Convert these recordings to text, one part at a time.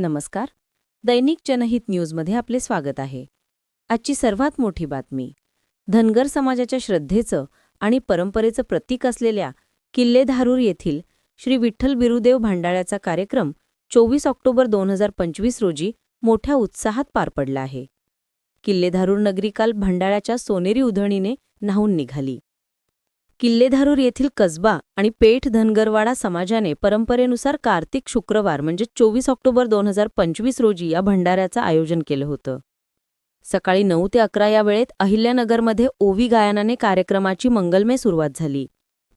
नमस्कार. दैनिक जनहित न्यूजमध्ये आपले स्वागत आहे. आजची सर्वात मोठी बातमी. धनगर समाजाच्या श्रद्धेचं आणि परंपरेचं प्रतीक असलेल्या किल्लेधारूर येथील श्री विठ्ठल बिरुदेव भांडाळ्याचा कार्यक्रम चोवीस ऑक्टोबर दोन हजार पंचवीस रोजी मोठ्या उत्साहात पार पडला आहे. किल्लेधारूर नगरी काल भांडाळ्याच्या सोनेरी उधळणीने न्हावून निघाली. किल्लेधारूर येथील कसबा आणि पेठ धनगरवाडा समाजाने परंपरेनुसार कार्तिक शुक्रवार म्हणजे चोवीस ऑक्टोबर दोन हजार पंचवीस रोजी या भंडाऱ्याचं आयोजन केलं होतं. सकाळी नऊ ते अकरा या वेळेत अहिल्यानगरमध्ये ओवी गायनाने कार्यक्रमाची मंगलमय सुरुवात झाली.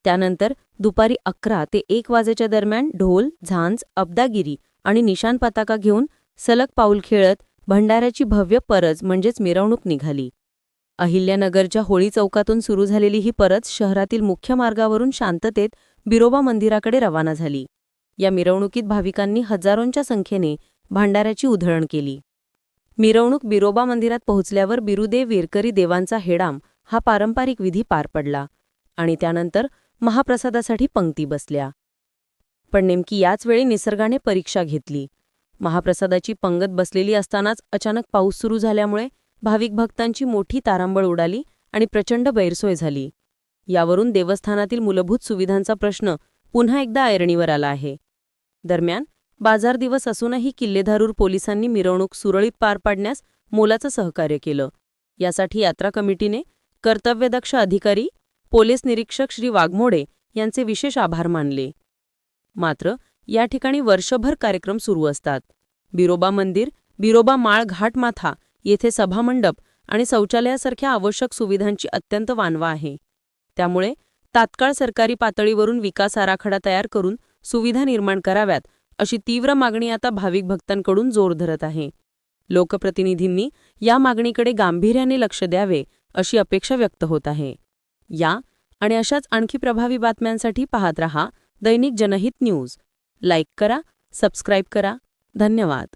त्यानंतर दुपारी अकरा ते एक वाजेच्या दरम्यान ढोल झांज अब्दागिरी आणि निशान पताका घेऊन सलग पाऊल खेळत भंडाऱ्याची भव्य परज म्हणजेच मिरवणूक निघाली. अहिल्यानगरच्या होळी चौकातून सुरू झालेली ही परत शहरातील मुख्य मार्गावरून शांततेत बिरोबा मंदिराकडे रवाना झाली. या मिरवणुकीत भाविकांनी हजारोंच्या संख्येने भांडाऱ्याची उधळण केली. मिरवणूक बिरोबा मंदिरात पोहोचल्यावर बिरुदेव विरकरी देवांचा हेडाम हा पारंपरिक विधी पार पडला आणि त्यानंतर महाप्रसादासाठी पंक्ती बसल्या. पण नेमकी याच वेळी निसर्गाने परीक्षा घेतली. महाप्रसादाची पंगत बसलेली असतानाच अचानक पाऊस सुरू झाल्यामुळे भाविक भक्तांची मोठी तारांबळ उडाली आणि प्रचंड गैरसोय झाली. यावरून देवस्थानातील मूलभूत सुविधांचा प्रश्न पुन्हा एकदा ऐरणीवर आला आहे. दरम्यान बाजार दिवस असूनही किल्लेधारूर पोलिसांनी मिरवणूक सुरळीत पार पाडण्यास मोलाचं सहकार्य केलं. यासाठी यात्रा कमिटीने कर्तव्यदक्ष अधिकारी पोलीस निरीक्षक श्री वाघमोडे यांचे विशेष आभार मानले. मात्र या ठिकाणी वर्षभर कार्यक्रम सुरू असतात. बिरोबा मंदिर बिरोबा माळ घाटमाथा येथे सभामंडप आणि शौचालयासारख्या आवश्यक सुविधांची अत्यंत वानवा आहे. त्यामुळे तात्काळ सरकारी पातळीवरून विकास आराखडा तयार करून सुविधा निर्माण कराव्यात अशी तीव्र मागणी आता भाविक भक्तांकडून जोर धरत आहे. लोकप्रतिनिधींनी या मागणीकडे गांभीर्याने लक्ष द्यावे अशी अपेक्षा व्यक्त होत आहे. या आणि अशाच आणखी प्रभावी बातम्यांसाठी पाहत रहा दैनिक जनहित न्यूज. लाईक करा सबस्क्राईब करा. धन्यवाद.